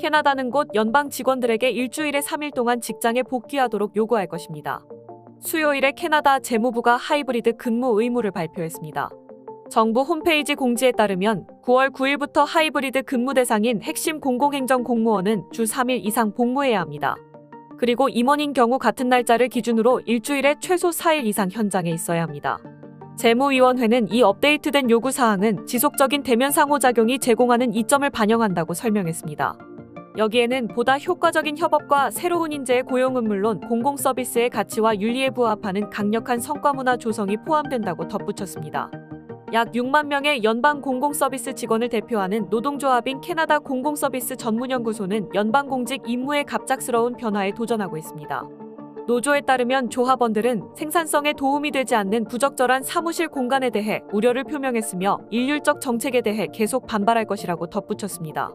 캐나다는 곧 연방 직원들에게 일주일에 3일 동안 직장에 복귀하도록 요구할 것입니다. 수요일에 캐나다 재무부가 하이브리드 근무 의무를 발표했습니다. 정부 홈페이지 공지에 따르면 9월 9일부터 하이브리드 근무 대상인 핵심 공공행정 공무원은 주 3일 이상 복무해야 합니다. 그리고 임원인 경우 같은 날짜를 기준으로 일주일에 최소 4일 이상 현장에 있어야 합니다. 재무위원회는 이 업데이트된 요구 사항은 지속적인 대면 상호작용이 제공하는 이점을 반영한다고 설명했습니다. 여기에는 보다 효과적인 협업과 새로운 인재의 고용은 물론 공공 서비스의 가치와 윤리에 부합하는 강력한 성과 문화 조성이 포함된다고 덧붙였습니다. 약 6만 명의 연방 공공 서비스 직원을 대표하는 노동조합인 캐나다 공공 서비스 전문연구소는 연방 공직 임무의 갑작스러운 변화에 도전하고 있습니다. 노조에 따르면 조합원들은 생산성에 도움이 되지 않는 부적절한 사무실 공간에 대해 우려를 표명했으며 일률적 정책에 대해 계속 반발할 것이라고 덧붙였습니다.